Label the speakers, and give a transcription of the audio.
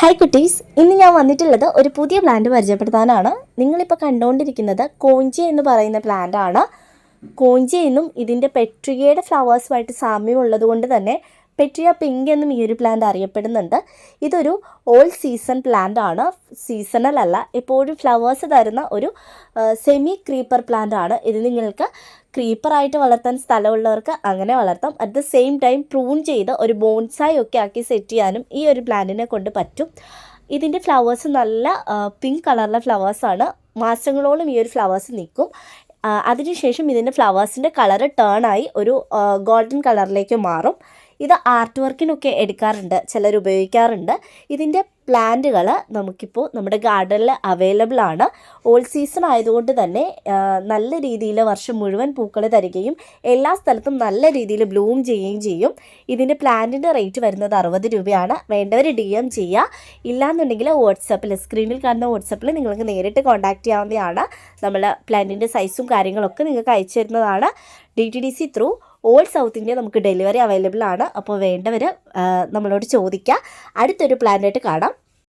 Speaker 1: Hi കുട്ടീസ്. ഇന്ന് ഞാൻ വന്നിട്ടുള്ളത് ഒരു പുതിയ പ്ലാന്റ് പരിചയപ്പെടുത്താനാണ്. നിങ്ങളിപ്പോൾ കണ്ടുകൊണ്ടിരിക്കുന്നത് കോഞ്ചി എന്ന് പറയുന്ന പ്ലാന്റ് ആണ്. കോഞ്ചി എന്നും ഇതിന്റെ പെട്രികയുടെ ഫ്ലവേഴ്സുമായിട്ട് സാമ്യമുള്ളത് കൊണ്ട് തന്നെ പെട്രിയ പിങ്ക് എന്നും ഈ ഒരു പ്ലാന്റ് അറിയപ്പെടുന്നുണ്ട്. ഇതൊരു ഓൾ സീസൺ പ്ലാന്റ് ആണ്. സീസണൽ അല്ല. എപ്പോഴും ഫ്ലവേഴ്സ് തരുന്ന ഒരു സെമി ക്രീപ്പർ പ്ലാന്റ് ആണ്. ഇത് നിങ്ങൾക്ക് ക്രീപ്പറായിട്ട് വളർത്താൻ സ്ഥലമുള്ളവർക്ക് അങ്ങനെ വളർത്താം. At the same time prune ചെയ്ത് ഒരു ബോൺസായി ഒക്കെ ആക്കി സെറ്റ് ചെയ്യാനും ഈ ഒരു പ്ലാന്റിനെ കൊണ്ട് പറ്റും. ഇതിന്റെ ഫ്ലവേഴ്സ് നല്ല പിങ്ക് കളറിലെ ഫ്ലവേഴ്സാണ് മാസങ്ങളോളം ഈ ഒരു ഫ്ലവേഴ്സ് നിൽക്കും. അതിനുശേഷം ഇതിന്റെ ഫ്ലവേഴ്സിന്റെ കളറ് ടേൺ ആയി ഒരു ഗോൾഡൻ കളറിലേക്ക് മാറും. ഇത് ആർട്ട് വർക്കിനൊക്കെ എടുക്കാറുണ്ട് ചിലർ ഉപയോഗിക്കാറുണ്ട്. ഇതിന്റെ പ്ലാന്റുകൾ നമുക്കിപ്പോൾ നമ്മുടെ ഗാർഡനിൽ അവൈലബിൾ ആണ്. ഓൾ സീസൺ ആയതുകൊണ്ട് തന്നെ നല്ല രീതിയിൽ വർഷം മുഴുവൻ പൂക്കൾ തരികയും എല്ലാ സ്ഥലത്തും നല്ല രീതിയിൽ ബ്ലൂം ചെയ്യുകയും ചെയ്യും. ഇതിന്റെ പ്ലാന്റിന്റെ റേറ്റ് വരുന്നത് അറുപത് രൂപയാണ്. വേണ്ടവർ ഡി എം ചെയ്യുക. ഇല്ലാന്നുണ്ടെങ്കിൽ വാട്സപ്പിൽ സ്ക്രീനിൽ കാണുന്ന വാട്സപ്പിൽ നിങ്ങൾക്ക് നേരിട്ട് കോൺടാക്റ്റ് ചെയ്യാവുന്നതാണ്. നമ്മൾ പ്ലാന്റിന്റെ സൈസും കാര്യങ്ങളൊക്കെ നിങ്ങൾക്ക് അയച്ചു തരുന്നതാണ്. D T D C through all south India നമുക്ക് ഡെലിവറി അവൈലബിൾ ആണ്. അപ്പോൾ വേണ്ടവർ നമ്മളോട് ചോദിക്കുക അടുത്തൊരു പ്ലാനായിട്ട് കാണാം.